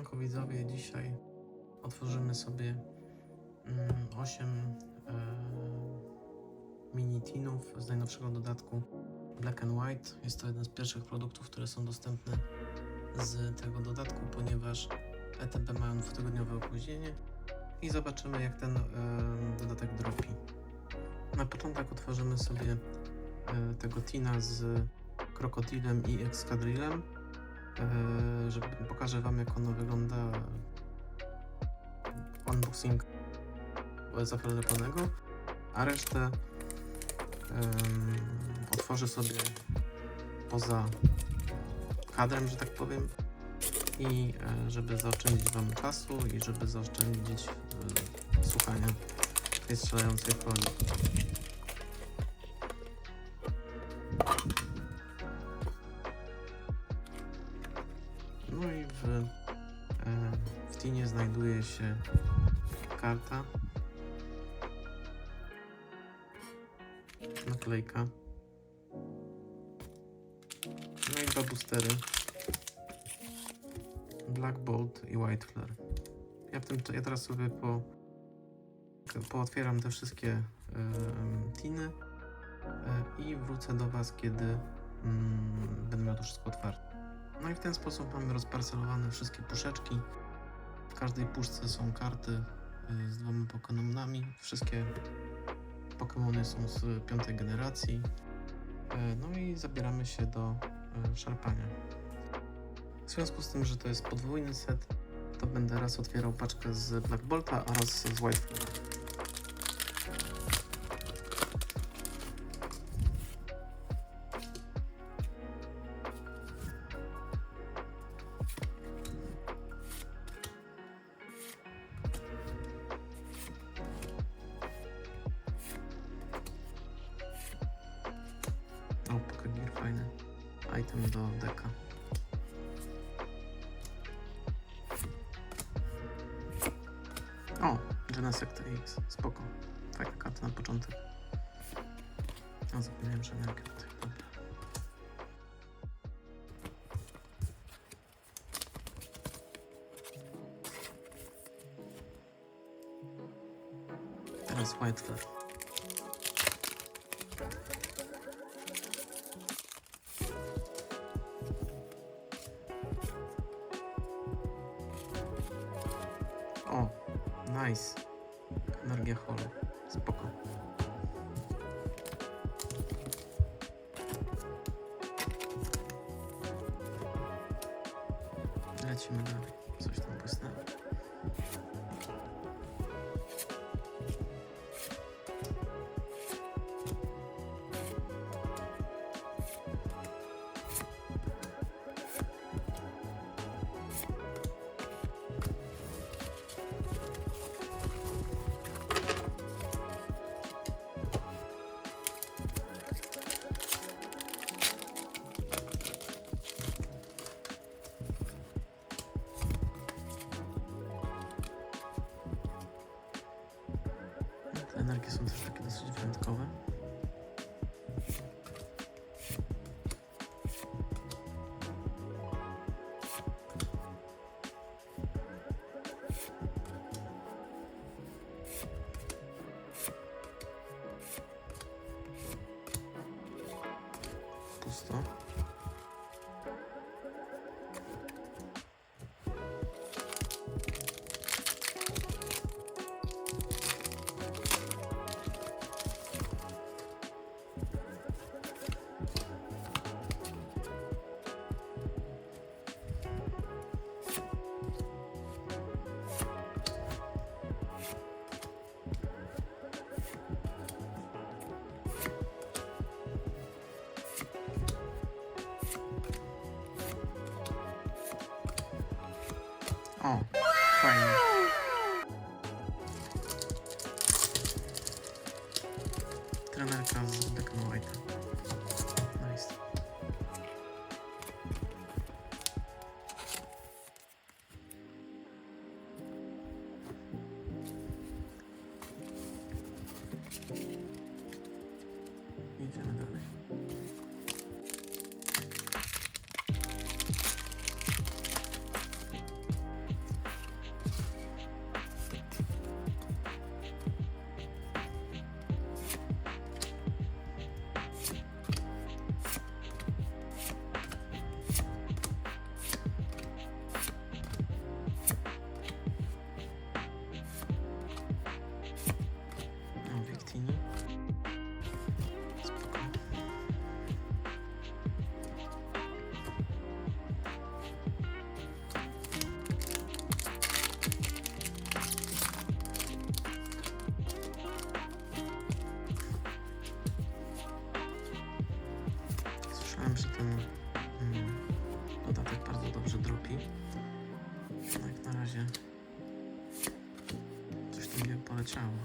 Siemanko widzowie, dzisiaj otworzymy sobie 8 mini tinów z najnowszego dodatku Black and White. Jest to jeden z pierwszych produktów, które są dostępne z tego dodatku, ponieważ ETB mają dwutygodniowe opóźnienie i zobaczymy jak ten e, dodatek dropi. Na początek otworzymy sobie e, tego tina z krokodilem i ekskadrillem. E, że pokażę Wam, jak ono wygląda. Unboxing zaprezentowanego, a resztę em, otworzę sobie poza kadrem, że tak powiem. I e, żeby zaoszczędzić Wam czasu i żeby zaoszczędzić e, słuchania tej strzelającej folii. Znajduje się karta, naklejka, no i dwa boostery, Black Bolt i White Flare. Ja, w tym, ja teraz sobie po, pootwieram te wszystkie e, tiny e, i wrócę do Was, kiedy mm, będę miał to wszystko otwarte. No i w ten sposób mamy rozparcelowane wszystkie puszeczki. Każdej puszce są karty y, z dwoma Pokémonami. Wszystkie Pokémony są z piątej generacji. Y, No i zabieramy się do y, szarpania. W związku z tym, że to jest podwójny set, to będę raz otwierał paczkę z Black Bolta, a raz z White Flare. Do deka. O, Genesect X, spoko. Fajna karta na początek. A zapomniałem, że miałem karty. Dobra. Teraz White Flare. Şimdi böyle. пуста. O, fajnie. Trenerka z Black and White. ciao.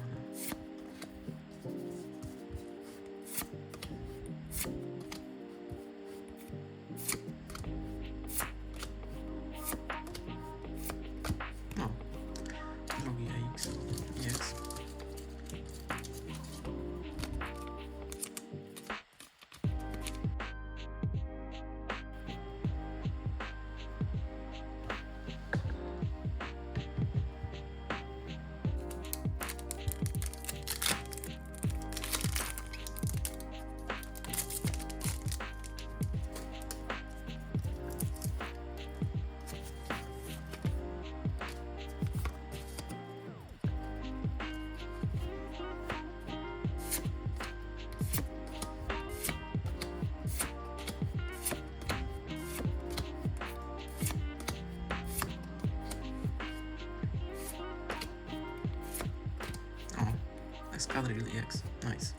Paladin really EX. Nice.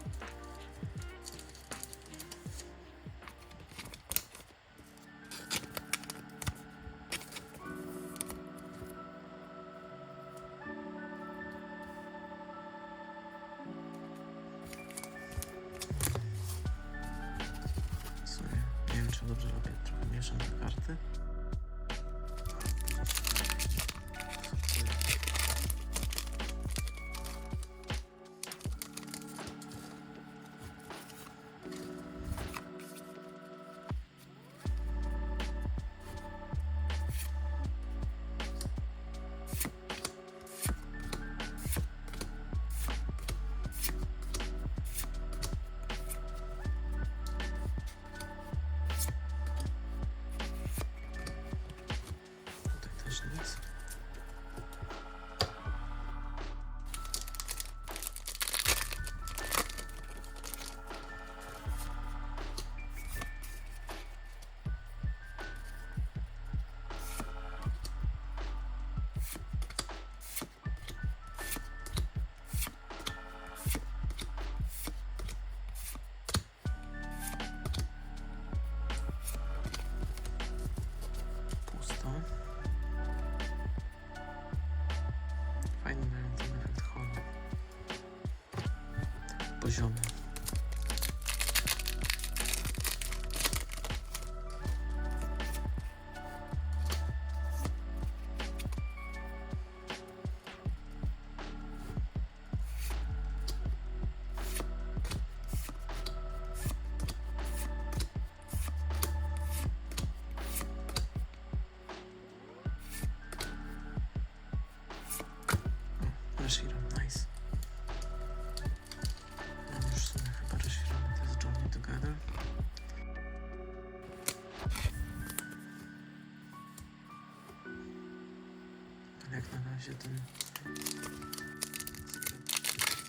Ale jak na razie ten...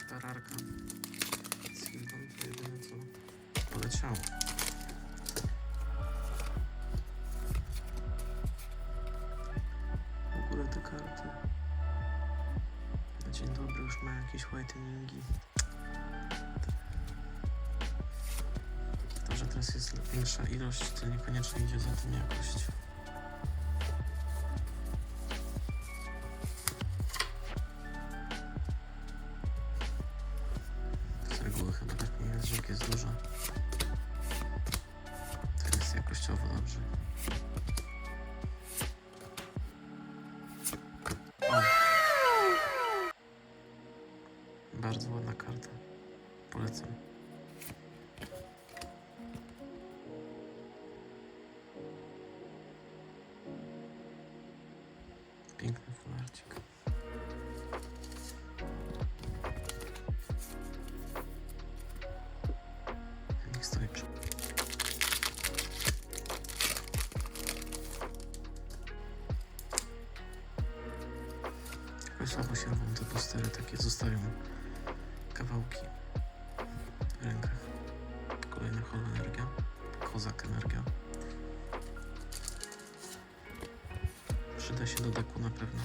Tararka z to jedyne co poleciało. W ogóle te karty... Na dzień dobry już ma jakieś whiteningi. Teraz jest większa ilość, to niekoniecznie idzie za tym jakość. Piękny fularcik. Niech stoi się robią te postery, takie zostawią kawałki. rękach. Kolejna holoenergia. Kozak energia. Przyda się do deku na pewno.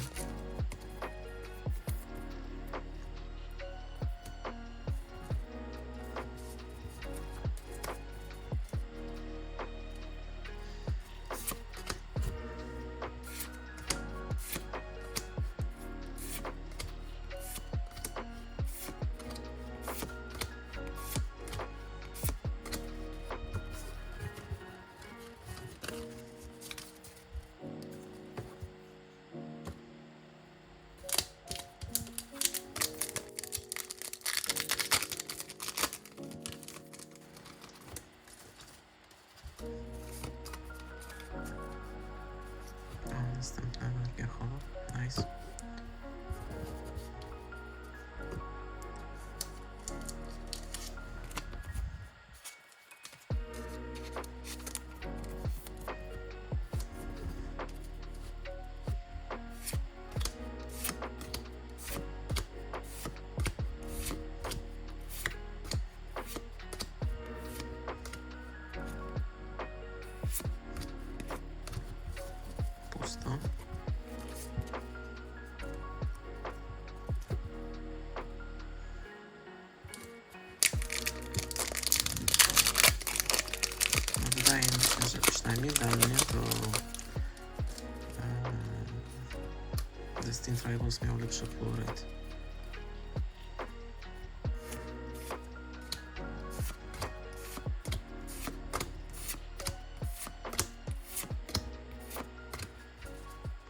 Destined Rivals miał lepszy pull.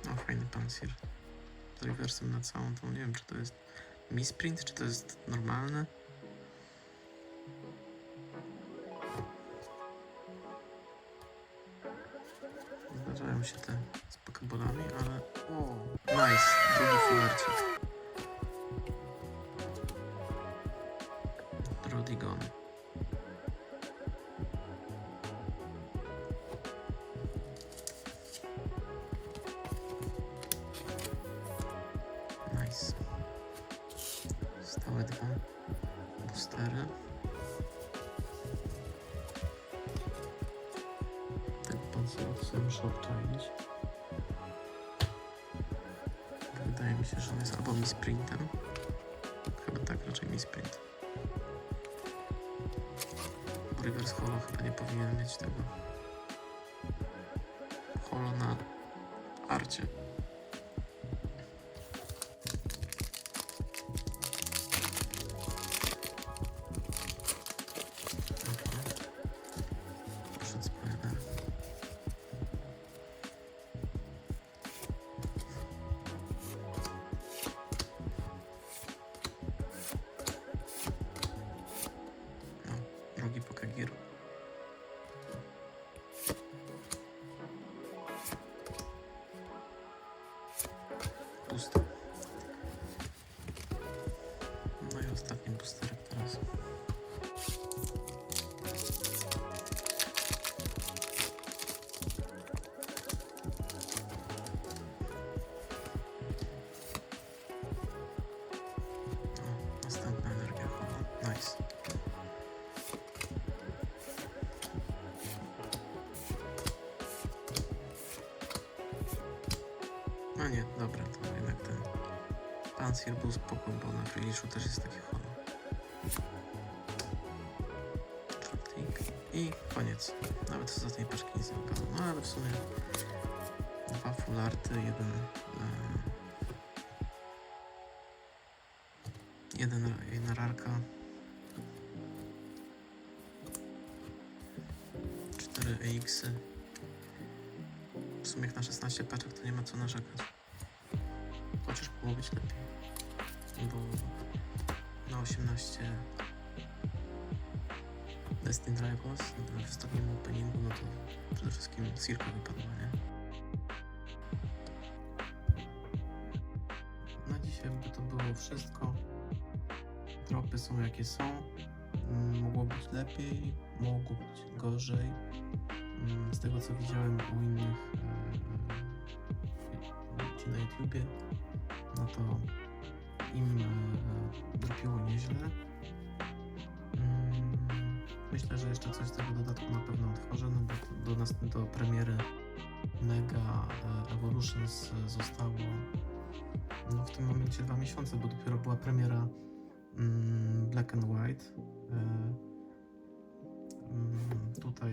No fajny pansir. Z reversem na całą tą, nie wiem czy to jest misprint, czy to jest normalne. Zdarzają się te pokebolami, ale... O, nice, drugi filarcik. Mi się, że on jest albo misprintem. Chyba tak, raczej misprint. Bo Reverse Holo chyba nie powinien mieć tego. Holo na arcie. Dobra, to jednak ten Pansir był spoko, bo na Finiszu też jest taki holo. I koniec. Nawet z ostatniej paczki nic nie okazało. No ale w sumie dwa full arty, jeden e, jeden, jedna rarka. Cztery EX-y. W sumie jak na 16 paczek to nie ma co narzekać. Chociaż mogło być lepiej. Bo na 18 Destined Rivals w ostatnim openingu, no to przede wszystkim Circa wypadła, nie? Na dzisiaj by to było wszystko. Tropy są jakie są. Mm, Mogło być lepiej, mogło być gorzej. Mm, Z tego co widziałem u innych e, na YouTubie, no to im e, dropiło nieźle. Mm, Myślę, że jeszcze coś z tego dodatku na pewno otworzę, no bo do, nas, do premiery Mega e, Evolutions e, zostało no, w tym momencie dwa miesiące, bo dopiero była premiera mm, Black and White. E, mm, tutaj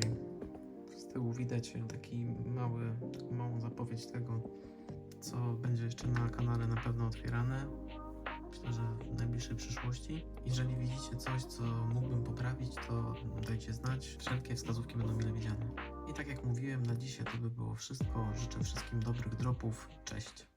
z tyłu widać taki mały, taką małą zapowiedź tego, co będzie jeszcze na kanale na pewno otwierane. Myślę, że w najbliższej przyszłości. Jeżeli widzicie coś, co mógłbym poprawić, to dajcie znać. Wszelkie wskazówki będą mile widziane. I tak jak mówiłem, na dzisiaj to by było wszystko. Życzę wszystkim dobrych dropów. Cześć.